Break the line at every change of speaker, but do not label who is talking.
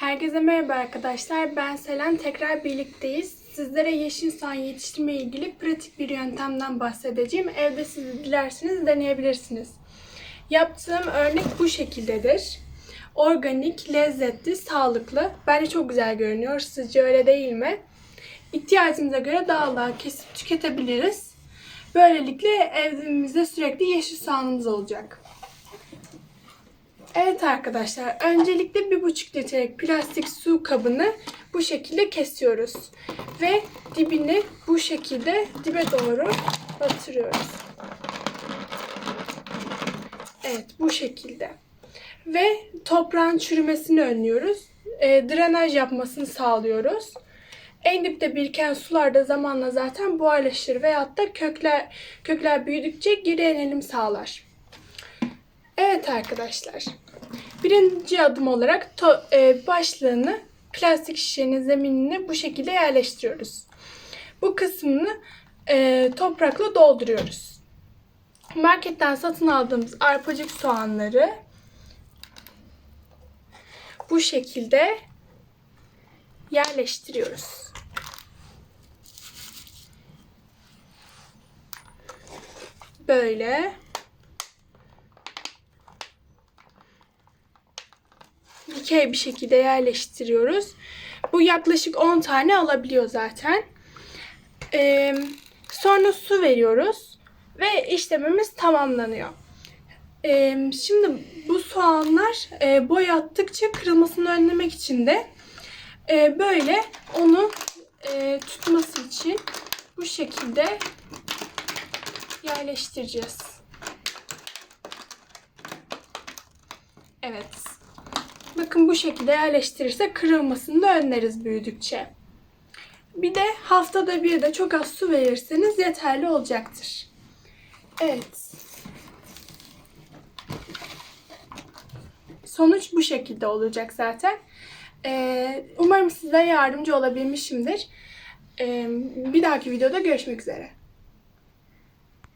Herkese merhaba arkadaşlar. Ben Selen. Tekrar birlikteyiz. Sizlere yeşil soğan yetiştirme ilgili pratik bir yöntemden bahsedeceğim. Evde siz dilerseniz deneyebilirsiniz. Yaptığım örnek bu şekildedir. Organik, lezzetli, sağlıklı. Bence çok güzel görünüyor. Sizce öyle değil mi? İhtiyacımıza göre dağlığa kesip tüketebiliriz. Böylelikle evimizde sürekli yeşil soğanımız olacak. Evet arkadaşlar, öncelikle bir buçuk litrelik plastik su kabını bu şekilde kesiyoruz. Ve dibini bu şekilde dibe doğru batırıyoruz. Evet, bu şekilde. Ve toprağın çürümesini önlüyoruz. E, drenaj yapmasını sağlıyoruz. En dipte biriken sular da zamanla zaten buharlaşır veyahut da kökler kökler büyüdükçe geri enelim sağlar. Evet arkadaşlar. Birinci adım olarak to- e, başlığını plastik şişenin zeminine bu şekilde yerleştiriyoruz. Bu kısmını e, toprakla dolduruyoruz. Marketten satın aldığımız arpacık soğanları bu şekilde yerleştiriyoruz. Böyle. Dikey bir şekilde yerleştiriyoruz. Bu yaklaşık 10 tane alabiliyor zaten. Ee, sonra su veriyoruz ve işlemimiz tamamlanıyor. Ee, şimdi bu soğanlar e, boy attıkça kırılmasını önlemek için de e, böyle onu e, tutması için bu şekilde yerleştireceğiz. Evet. Bakın bu şekilde yerleştirirsek kırılmasını da önleriz büyüdükçe. Bir de haftada bir de çok az su verirseniz yeterli olacaktır. Evet. Sonuç bu şekilde olacak zaten. Ee, umarım size yardımcı olabilmişimdir. Ee, bir dahaki videoda görüşmek üzere.